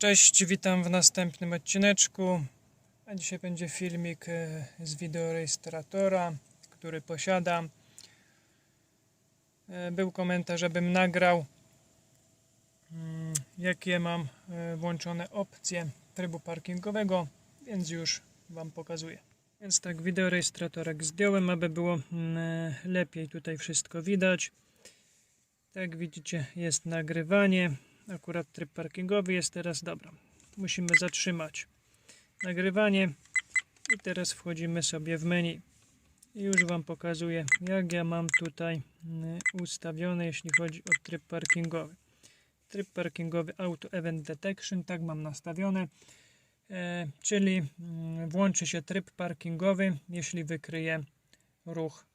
Cześć, witam w następnym odcineczku. A dzisiaj będzie filmik e, z wideorejestratora, który posiadam. E, Był komentarz, żebym nagrał, mm, jakie mam e, włączone opcje trybu parkingowego, więc już Wam pokazuję. Więc tak, wideorejestratorek zdjąłem, aby było mm, lepiej tutaj wszystko widać. Tak widzicie, jest nagrywanie. Akurat tryb parkingowy jest teraz dobra. Musimy zatrzymać nagrywanie i teraz wchodzimy sobie w menu. I już Wam pokazuję, jak ja mam tutaj mm, ustawione, jeśli chodzi o tryb parkingowy. Tryb parkingowy Auto Event Detection, tak mam nastawione. E, czyli mm, włączy się tryb parkingowy, jeśli wykryje ruch.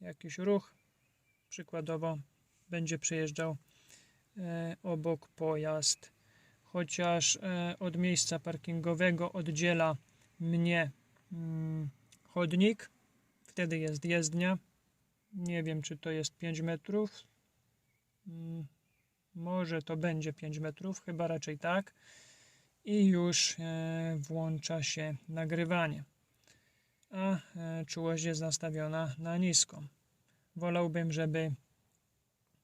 Jakiś ruch, przykładowo będzie przejeżdżał obok pojazd, chociaż e, od miejsca parkingowego oddziela mnie mm, chodnik, wtedy jest jezdnia. Nie wiem, czy to jest 5 metrów. Mm, Może to będzie 5 metrów, chyba raczej tak. I już e, włącza się nagrywanie. A e, czułość jest nastawiona na niską. Wolałbym, żeby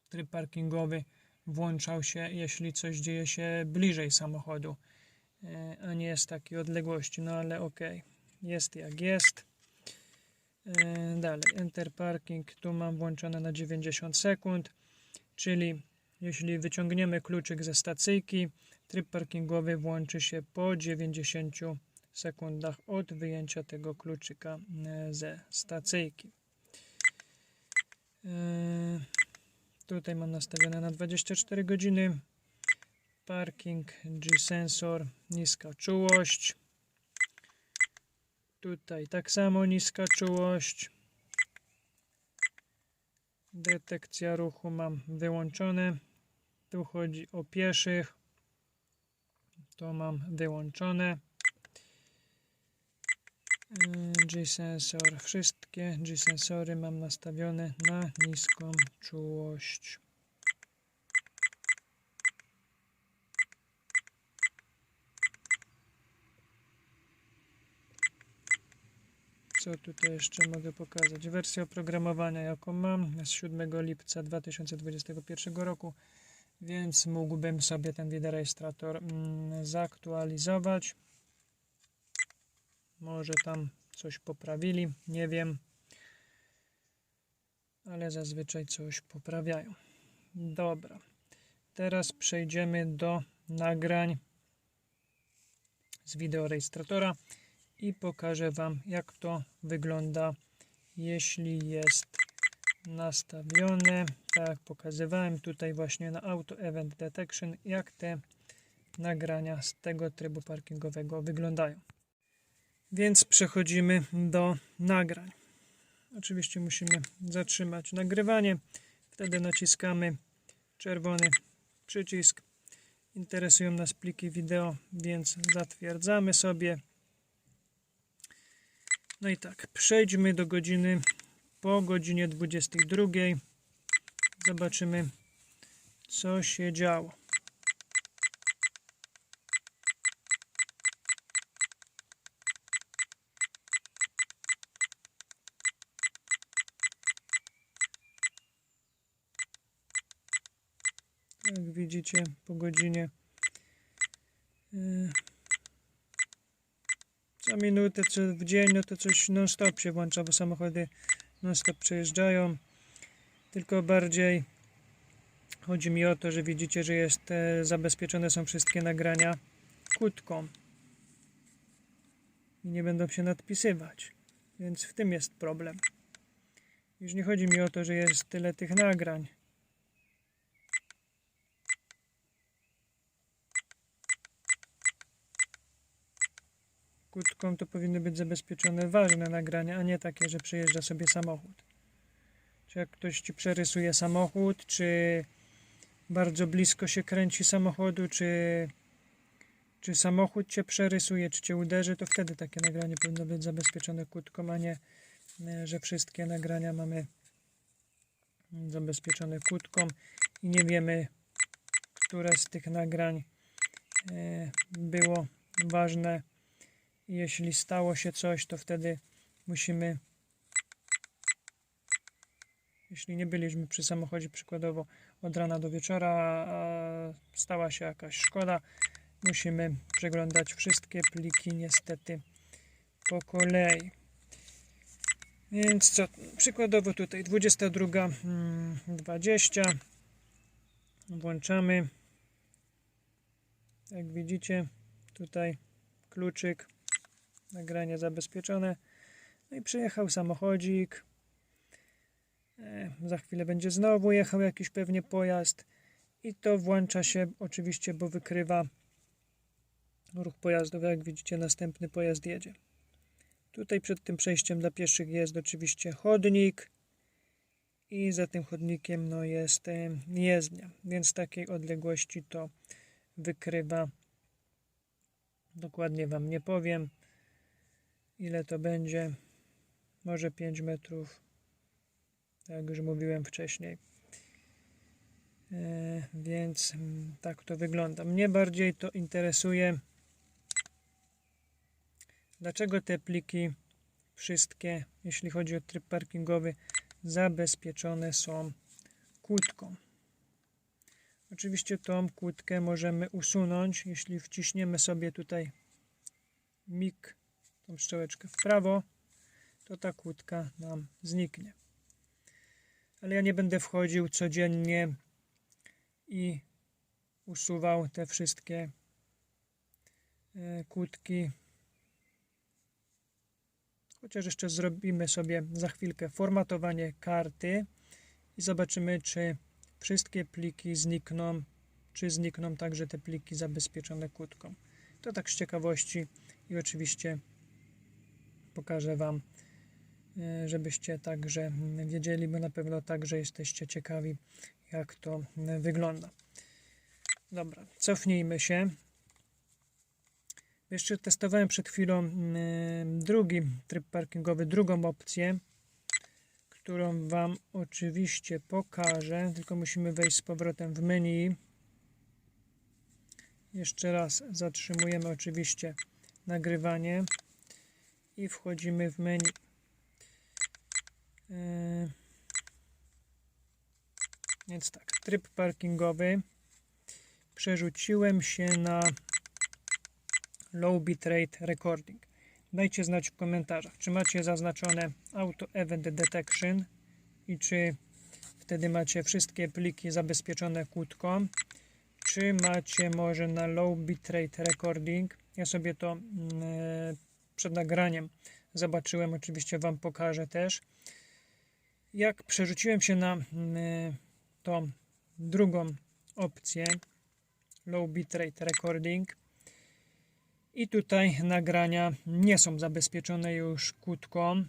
tryb parkingowy włączał się, jeśli coś dzieje się bliżej samochodu, e, a nie z takiej odległości. No ale ok, jest jak jest. E, Dalej, Enter Parking, tu mam włączone na 90 sekund, czyli jeśli wyciągniemy kluczyk ze stacyjki, tryb parkingowy włączy się po 90 sekundach od wyjęcia tego kluczyka e, ze stacyjki. Tutaj mam nastawione na 24 godziny. Parking, G-sensor, niska czułość. Tutaj tak samo niska czułość. Detekcja ruchu mam wyłączone. Tu chodzi o pieszych. To mam wyłączone. Yy, G-sensor. Wszystkie G-sensory mam nastawione na niską czułość. Co tutaj jeszcze mogę pokazać? Wersja oprogramowania, jaką mam, z 7 lipca 2021 roku, więc mógłbym sobie ten wideorejestrator mm, zaktualizować. Może tam coś poprawili, nie wiem. Ale zazwyczaj coś poprawiają. Dobra. Teraz przejdziemy do nagrań z wideorejestratora i pokażę Wam, jak to wygląda, jeśli jest nastawione. Tak pokazywałem tutaj właśnie na Auto Event Detection, jak te nagrania z tego trybu parkingowego wyglądają. Więc przechodzimy do nagrań. Oczywiście musimy zatrzymać nagrywanie. Wtedy naciskamy czerwony przycisk. Interesują nas pliki wideo, więc zatwierdzamy sobie. No i tak, przejdźmy do godziny po godzinie 22. Zobaczymy, co się działo. Jak widzicie po godzinie co minutę, co w dzień, no to coś non stop się włącza, bo samochody non stop przejeżdżają. Tylko bardziej chodzi mi o to, że widzicie, że jest e, zabezpieczone są wszystkie nagrania kłódką i nie będą się nadpisywać. Więc w tym jest problem. Już nie chodzi mi o to, że jest tyle tych nagrań. Kłódką to powinny być zabezpieczone ważne nagrania, a nie takie, że przejeżdża sobie samochód. Czy jak ktoś ci przerysuje samochód, czy bardzo blisko się kręci samochodu, czy, czy samochód cię przerysuje, czy cię uderzy, to wtedy takie nagranie powinno być zabezpieczone kłódką, a nie, e, że wszystkie nagrania mamy zabezpieczone kłódką i nie wiemy, które z tych nagrań e, było ważne. Jeśli stało się coś, to wtedy musimy, jeśli nie byliśmy przy samochodzie przykładowo od rana do wieczora, a stała się jakaś szkoda, musimy przeglądać wszystkie pliki niestety po kolei. Więc co, przykładowo tutaj 22.20 włączamy. Jak widzicie, tutaj kluczyk, nagranie zabezpieczone. No i przyjechał samochodzik. E, za chwilę będzie znowu jechał jakiś pewnie pojazd i to włącza się oczywiście, bo wykrywa ruch pojazdów. Jak widzicie, następny pojazd jedzie. Tutaj przed tym przejściem dla pieszych jest oczywiście chodnik i za tym chodnikiem no, jest e, jezdnia, więc takiej odległości to wykrywa. Dokładnie Wam nie powiem, ile to będzie. Może 5 metrów, jak już mówiłem wcześniej. E, więc tak to wygląda. Mnie bardziej to interesuje Dlaczego te pliki wszystkie, jeśli chodzi o tryb parkingowy, zabezpieczone są kłódką? Oczywiście tą kłódkę możemy usunąć, jeśli wciśniemy sobie tutaj mik, tą strzałeczkę w prawo, to ta kłódka nam zniknie. Ale ja nie będę wchodził codziennie i usuwał te wszystkie e, kłódki Chociaż jeszcze zrobimy sobie za chwilkę formatowanie karty i zobaczymy, czy wszystkie pliki znikną, czy znikną także te pliki zabezpieczone kłódką. To tak z ciekawości i oczywiście pokażę Wam, e, żebyście także wiedzieli, bo na pewno także jesteście ciekawi, jak to wygląda. Dobra, cofnijmy się. Jeszcze testowałem przed chwilą mm, drugi tryb parkingowy, drugą opcję, którą Wam oczywiście pokażę, tylko musimy wejść z powrotem w menu. Jeszcze raz zatrzymujemy oczywiście nagrywanie i wchodzimy w menu. E, więc tak, tryb parkingowy. Przerzuciłem się na Low Bitrate Recording. Dajcie znać w komentarzach, czy macie zaznaczone Auto Event Detection i czy wtedy macie wszystkie pliki zabezpieczone kłódką, czy macie może na Low Bitrate Recording. Ja sobie to yy, przed nagraniem zobaczyłem, oczywiście Wam pokażę też. Jak przerzuciłem się na yy, tą drugą opcję, Low Bitrate Recording, i tutaj nagrania nie są zabezpieczone już kłódką,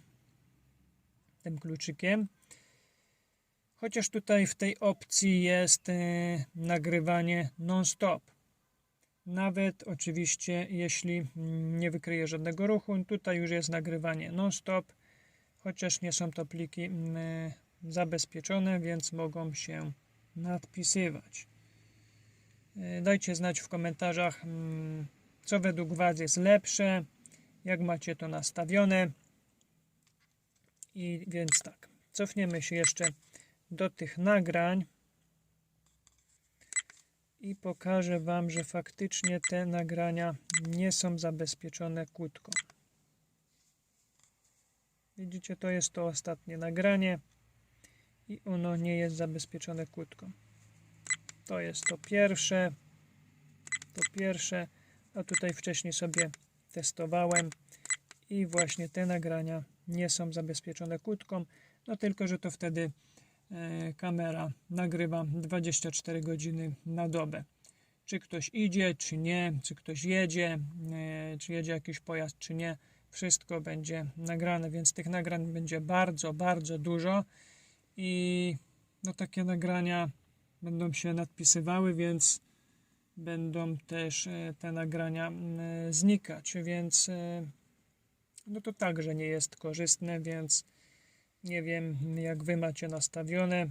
tym kluczykiem. Chociaż tutaj w tej opcji jest e, nagrywanie non-stop. Nawet oczywiście jeśli nie wykryje żadnego ruchu, tutaj już jest nagrywanie non-stop, chociaż nie są to pliki e, zabezpieczone, więc mogą się nadpisywać. E, dajcie znać w komentarzach, mm, co według Was jest lepsze, jak macie to nastawione. I więc tak, cofniemy się jeszcze do tych nagrań i pokażę Wam, że faktycznie te nagrania nie są zabezpieczone kłódką. Widzicie, to jest to ostatnie nagranie i ono nie jest zabezpieczone kłódką. To jest to pierwsze, to pierwsze, a tutaj wcześniej sobie testowałem i właśnie te nagrania nie są zabezpieczone kłódką, no tylko, że to wtedy kamera nagrywa 24 godziny na dobę. Czy ktoś idzie, czy nie, czy ktoś jedzie, e, czy jedzie jakiś pojazd, czy nie, wszystko będzie nagrane, więc tych nagrań będzie bardzo, bardzo dużo i no takie nagrania będą się nadpisywały, więc będą też e, te nagrania znikać, więc e, no to także nie jest korzystne, więc nie wiem jak Wy macie nastawione.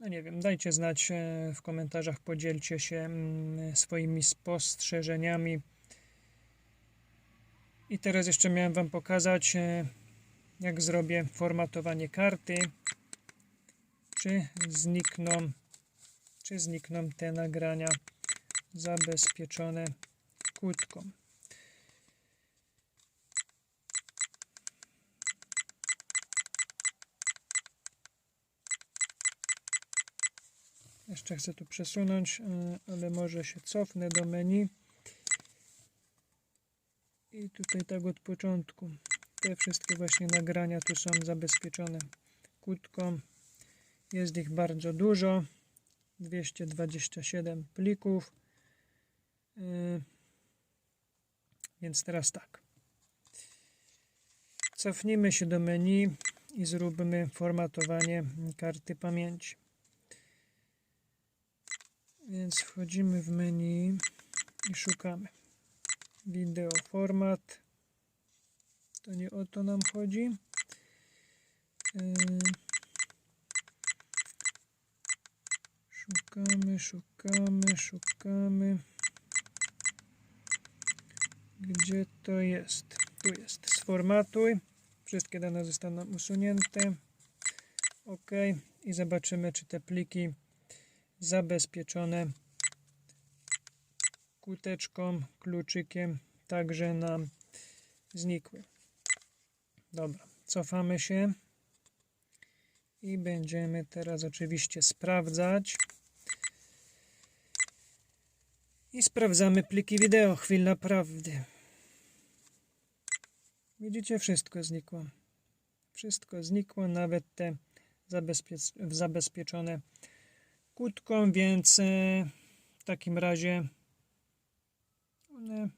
No nie wiem, dajcie znać e, w komentarzach, podzielcie się mm, swoimi spostrzeżeniami. I teraz jeszcze miałem Wam pokazać, e, jak zrobię formatowanie karty. Czy znikną, czy znikną te nagrania zabezpieczone kłódką. Jeszcze chcę tu przesunąć, e, ale może się cofnę do menu. I tutaj tak od początku. Te wszystkie właśnie nagrania tu są zabezpieczone kłódką. Jest ich bardzo dużo. 227 plików. Yy, Więc teraz tak. Cofnijmy się do menu i zróbmy formatowanie karty pamięci. Więc wchodzimy w menu i szukamy. Wideo format. To nie o to nam chodzi. Yy, Szukamy, szukamy, szukamy. Gdzie to jest? Tu jest. Sformatuj. Wszystkie dane zostaną usunięte. OK. I zobaczymy, czy te pliki zabezpieczone kuteczką, kluczykiem także nam znikły. Dobra, cofamy się i będziemy teraz oczywiście sprawdzać. I sprawdzamy pliki wideo, chwila prawdy. Widzicie, wszystko znikło. Wszystko znikło, nawet te zabezpiecz zabezpieczone kłódką, więc e, w takim razie one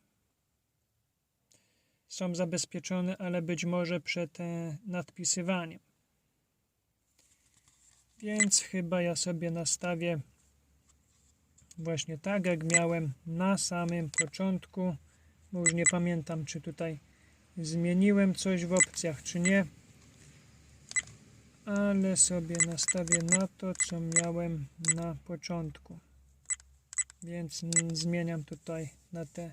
są zabezpieczone, ale być może przed e, nadpisywaniem. Więc chyba ja sobie nastawię właśnie tak, jak miałem na samym początku. Bo już nie pamiętam, czy tutaj zmieniłem coś w opcjach, czy nie. Ale sobie nastawię na to, co miałem na początku. Więc zmieniam tutaj na te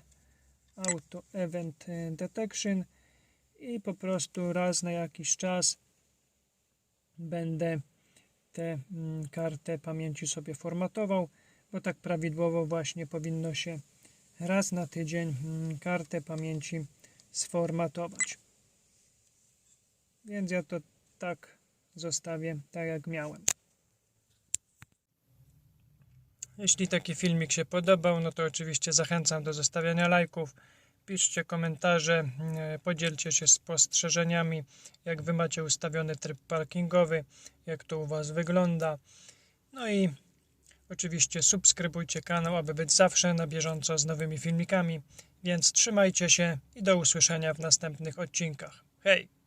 Auto Event Detection i po prostu raz na jakiś czas będę tę kartę pamięci sobie formatował, bo tak prawidłowo właśnie powinno się raz na tydzień kartę pamięci sformatować. Więc ja to tak zostawię, tak jak miałem. Jeśli taki filmik się podobał, no to oczywiście zachęcam do zostawiania lajków. Piszcie komentarze, e, podzielcie się spostrzeżeniami, jak Wy macie ustawiony tryb parkingowy, jak to u Was wygląda. No i oczywiście subskrybujcie kanał, aby być zawsze na bieżąco z nowymi filmikami. Więc trzymajcie się i do usłyszenia w następnych odcinkach. Hej!